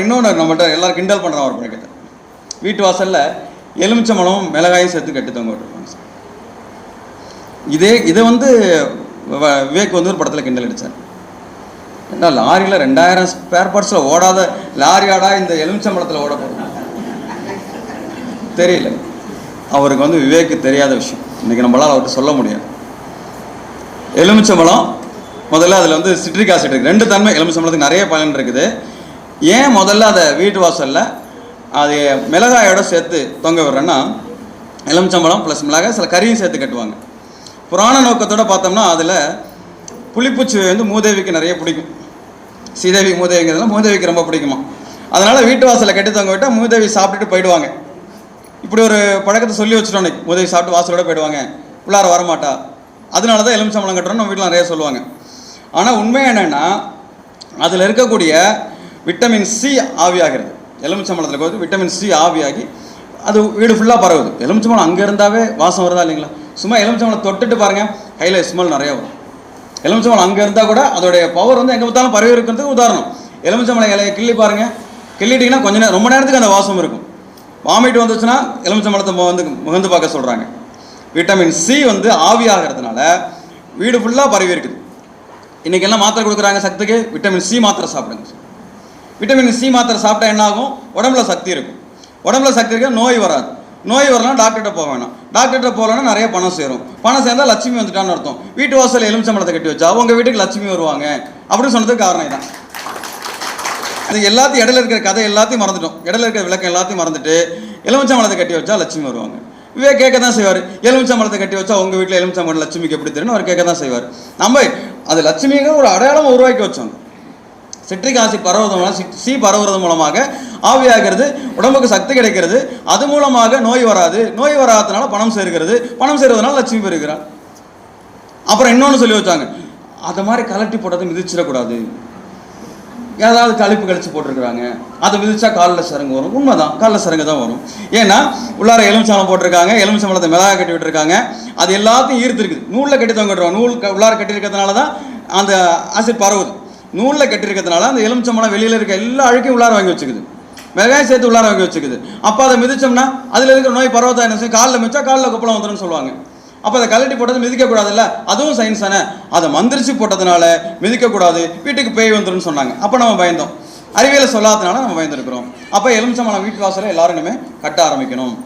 இன்னொன்று நம்மகிட்ட எல்லாரும் கிண்டல் பண்ணுறோம் ஒரு பழக்கத்தை. வீட்டு வாசலில் எலுமிச்சம்பழமும் மிளகாயும் சேர்த்து கட்டி தொங்க விட்டுருப்பாங்க சார். இதே இதை வந்து வ- விவேக் வந்து ஒரு படத்தில் கிண்டல் அடித்தார் ஏன்னா லாரியில் ரெண்டாயிரம் ஸ்பேர் பார்ட்ஸில் ஓடாத லாரியாடா இந்த எலுமிச்சம்பழத்தில் ஓட போகிறோம் தெரியல. அவருக்கு வந்து விவேக்கு தெரியாத விஷயம். இன்னைக்கு நம்மளால் அவர்கிட்ட சொல்ல முடியாது. எலுமிச்சம்பழம் முதல்ல அதில் வந்து சிட்ரிக் ஆசிட் இருக்குது ரெண்டு தன்மை எலுமிச்சம்பழத்துக்கு நிறைய பலன் இருக்குது. ஏன் முதல்ல அதை வீட்டு வாசலில் அது மிளகாயோட சேர்த்து தொங்க விடுறேன்னா எலுமிச்சம்பழம் ப்ளஸ் மிளகாய் சில கறியும் சேர்த்து கட்டுவாங்க. புராண நோக்கத்தோட பார்த்தோம்னா அதில் புளிப்பூச்சி வந்து மூதேவிக்கு நிறைய பிடிக்கும். சீதேவி மூதேவிங்கிறதுலாம் மூதேவிக்கு ரொம்ப பிடிக்குமா. அதனால் வீட்டு வாசலில் கட்டி தொங்க விட்டால் மூதேவி சாப்பிட்டுட்டு போயிடுவாங்க. இப்படி ஒரு பழக்கத்தை சொல்லி வச்சுட்டோம் இன்னைக்கு. மூதேவி சாப்பிட்டு வாசலோட போயிடுவாங்க. உள்ளார வரமாட்டா. அதனால தான் எலுமிச்சம்பழம் கட்டுறோம் நம்ம வீட்டில் நிறைய சொல்லுவாங்க. ஆனால் உண்மை என்னென்னா அதில் இருக்கக்கூடிய விட்டமின் சி ஆவியாகிறது. எலுமிச்சம்பழத்தில் போது விட்டமின் சி ஆவியாகி அது வீடு ஃபுல்லாக பரவுது. எலுமிச்சம்பழம் அங்கே இருந்தாவே வாசம் வருதா இல்லைங்களா? சும்மா எலுமிச்சம்பழம் தொட்டுட்டு பாருங்கள் கையில் ஸ்மெல் நிறையா வரும். எலுமிச்சம்பழம் அங்கே இருந்தால் கூட அதோடைய பவர் வந்து எங்கே பார்த்தாலும் பரவி இருக்கிறதுக்கு உதாரணம். எலுமிச்சம்பழம் இலையை கிள்ளி பாருங்கள் கிள்ளிட்டிங்கன்னா கொஞ்ச நேரம் ரொம்ப நேரத்துக்கு அந்த வாசம் இருக்கும். வாமிட் வந்துச்சுன்னா எலுமிச்சம்பழத்தை வந்து முகந்து பார்க்க சொல்கிறாங்க விட்டமின் சி வந்து ஆவியாகிறதுனால வீடு ஃபுல்லாக பரவி இருக்குது. இன்றைக்கி எல்லாம் மாத்திரை கொடுக்குறாங்க சக்திக்கு. விட்டமின் சி மாத்திரை சாப்பிடுங்க. விட்டமின் சி மாத்திரை சாப்பிட்டா என்ன ஆகும் உடம்புல சக்தி இருக்கும். உடம்புல சக்தி இருக்க? நோய் வராது. நோய் வரலாம் டாக்டர்கிட்ட போக வேணாம். டாக்டர்கிட்ட போகலன்னா நிறைய பணம் சேரும். பணம் சேர்ந்தால் லட்சுமி வந்துட்டான்னு அர்த்தம். வீட்டு வாசல் எலுமிச்சம்பளத்தை கட்டி வச்சா உங்கள் வீட்டுக்கு லட்சுமி வருவாங்க. அப்படின்னு சொன்னதுக்கு காரணம் தான் அது எல்லாத்தையும் இடையில இருக்கிற கதை எல்லாத்தையும் மறந்துட்டோம். இடையில இருக்கிற விளக்கம் எல்லாத்தையும் மறந்துட்டு எலுமிச்சம்பளத்தை கட்டி வச்சா லட்சுமி வருவாங்க. இவே கேட்க தான் செய்வார். எலுமிச்சம்பளத்தை கட்டி வச்சா உங்கள் வீட்டில் எலுமிச்சம்பளம் லட்சுமிக்கு எப்படி தெரியும் அவர் கேட்க தான் செய்வார். நம்ம அது லட்சுமிங்கிற ஒரு அடையாளம் உருவாக்கி வச்சோம். சிட்ரிக் ஆசிட் பரவுவதன் மூலம் சி- பரவுறது மூலமாக ஆவியாகிறது உடம்புக்கு சக்தி கிடைக்கிறது. அது மூலமாக நோய் வராது. நோய் வராததுனால பணம் சேர்க்கிறது பணம் சேர்வதனால லட்சுமி பெறுகிறார் அப்புறம் இன்னொன்று சொல்லி வச்சாங்க. அதை மாதிரி கலட்டி போட்டதை மிதிச்சிடக்கூடாது. ஏதாவது கழிப்பு கழிச்சு போட்டிருக்கிறாங்க. அதை மிதிச்சா காலில் சரங்கு வரும். உண்மைதான். காலில் சரங்கு தான் வரும். ஏன்னா உள்ளார எலுமிச்சம்பழம் போட்டிருக்காங்க. எலுமிச்சம்பளத்தை மிளகா கட்டி விட்டுருக்காங்க. அது எல்லாத்தையும் ஈர்த்துருக்குது. நூலில் கட்டி தொங்கிடுறோம். நூல் உள்ளார கட்டியிருக்கிறதுனால தான் அந்த ஆசிட் பரவுது. நூலில் கட்டிருக்கிறதுனால அந்த எலுமிச்சம்பழம் வெளியில் இருக்க எல்லா அழுக்கையும் உள்ளார வாங்கி வச்சுக்குது. மிளகாய் சேர்த்து உள்ளார வாங்கி வச்சுக்குது. அப்போ அதை மிதிச்சோம்னா அதில் இருக்கிற நோய் பரவதா என்ன செய்யும்? காலில் மிச்சா காலில் கொப்பளம் வந்துடும் சொல்லுவாங்க. அப்போ அதை கழட்டி போட்டது மிதிக்கக்கூடாதுல்ல? அதுவும் சயின்ஸ் தானே. அதை மந்திரிச்சு போட்டதுனால மிதிக்கக்கூடாது. வீட்டுக்கு பேய் வந்துடும் சொன்னாங்க. அப்போ நம்ம பயந்தோம். அறிவியலை சொல்லாததுனால நம்ம பயந்துருக்கிறோம். அப்போ எலுமிச்சம்பழம் வீட்டு வாசலில் எல்லாரும் கட்ட ஆரம்பிக்கணும்.